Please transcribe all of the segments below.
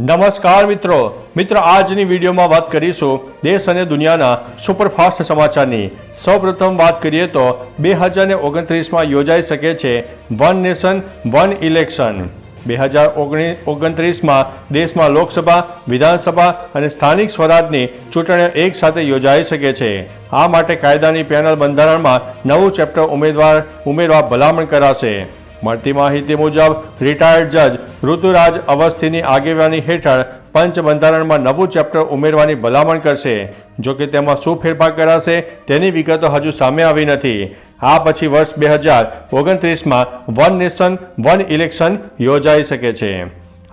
નમસ્કાર મિત્રો. મિત્રો, આજની વિડીયોમાં વાત કરીશું દેશ અને દુનિયાના સુપરફાસ્ટ સમાચારની. સૌપ્રથમ વાત કરીએ તો બે હજાર ઓગણત્રીસમાં યોજાઈ શકે છે વન નેશન, વન ઇલેક્શન. બે હજાર ઓગણત્રીસમાં દેશમાં લોકસભા, વિધાનસભા અને સ્થાનિક સ્વરાજની ચૂંટણીઓ એક સાથે યોજાઈ શકે છે. આ માટે કાયદાની પેનલ બંધારણમાં નવું ચેપ્ટર ઉમેદવાર ઉમેરવા ભલામણ કરાશે. મળતી માહિતી મુજબ રિટાયર્ડ જજ ઋતુરાજ અવસ્થીની આગેવાની હેઠળ પંચ બંધારણમાં નવું ચેપ્ટર ઉમેરવાની ભલામણ કરશે. જો કે તેમાં શું ફેરફાર કરાશે તેની વિગતો હજુ સામે આવી નથી. આ પછી વર્ષ બે હજાર ઓગણત્રીસમાં વન નેશન વન ઇલેક્શન યોજાઈ શકે છે.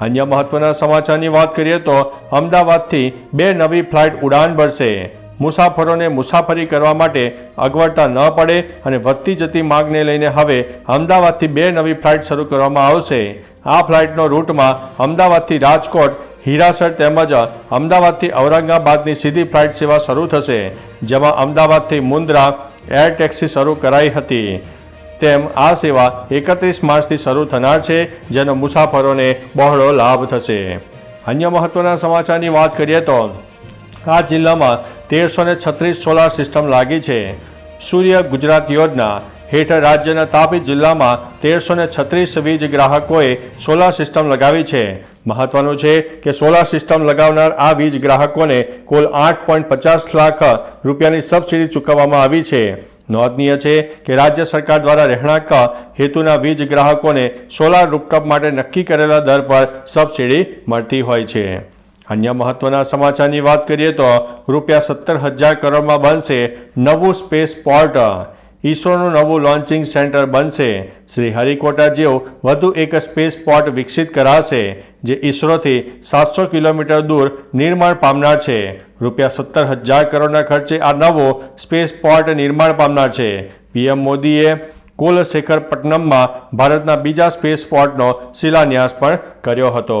અન્ય મહત્વના સમાચારની વાત કરીએ તો અમદાવાદથી બે નવી ફ્લાઇટ ઉડાન ભરશે. મુસાફરોને મુસાફરી કરવા માટે અગવડતા ન પડે અને વધતી જતી માંગને લઈને હવે અમદાવાદથી બે નવી ફ્લાઇટ શરૂ કરવામાં આવશે. આ ફ્લાઇટનો રૂટમાં અમદાવાદથી રાજકોટ, હીરાસર તેમજ અમદાવાદથી ઔરંગાબાદની સીધી ફ્લાઇટ સેવા શરૂ થશે, જેમાં અમદાવાદથી મુન્દ્રા એર ટેક્સી શરૂ કરાઈ હતી. તેમ આ સેવા એકત્રીસ માર્ચથી શરૂ થનાર છે, જેનો મુસાફરોને બહોળો લાભ થશે. અન્ય મહત્વના સમાચારની વાત કરીએ તો આ જિલ્લામાં તેરસો ને છત્રીસ સોલાર સિસ્ટમ લાગી છે. સૂર્ય ગુજરાત યોજના હેઠળ રાજ્યના તાપી જિલ્લામાં તેરસો ને છત્રીસ વીજ ગ્રાહકોએ સોલાર સિસ્ટમ લગાવી છે. મહત્વનું છે કે સોલાર સિસ્ટમ લગાવનાર આ વીજ ગ્રાહકોને કુલ આઠ પોઈન્ટ પચાસ લાખ રૂપિયાની સબસિડી ચૂકવવામાં આવી છે. નોંધનીય છે કે રાજ્ય સરકાર દ્વારા રહેણાંક હેતુના વીજ ગ્રાહકોને સોલાર રૂપટોપ માટે નક્કી કરેલા દર પર સબસિડી મળતી હોય છે. અન્ય મહત્વના સમાચારની વાત કરીએ તો રૂપિયા સત્તર હજાર કરોડમાં બનશે નવું સ્પેસ પોર્ટ. ઈસરોનું નવું લોન્ચિંગ સેન્ટર બનશે. શ્રી હરિકોટા જેવું વધુ એક સ્પેસ પોર્ટ વિકસિત કરાશે, જે ઈસરોથી સાતસો કિલોમીટર દૂર નિર્માણ પામનાર છે. રૂપિયા સત્તર હજાર કરોડના ખર્ચે આ નવો સ્પેસ પોર્ટ નિર્માણ પામનાર છે. પીએમ મોદીએ કુલશેખરપટ્ટનમમાં ભારતના બીજા સ્પેસ પોર્ટનો શિલાન્યાસ પણ કર્યો હતો.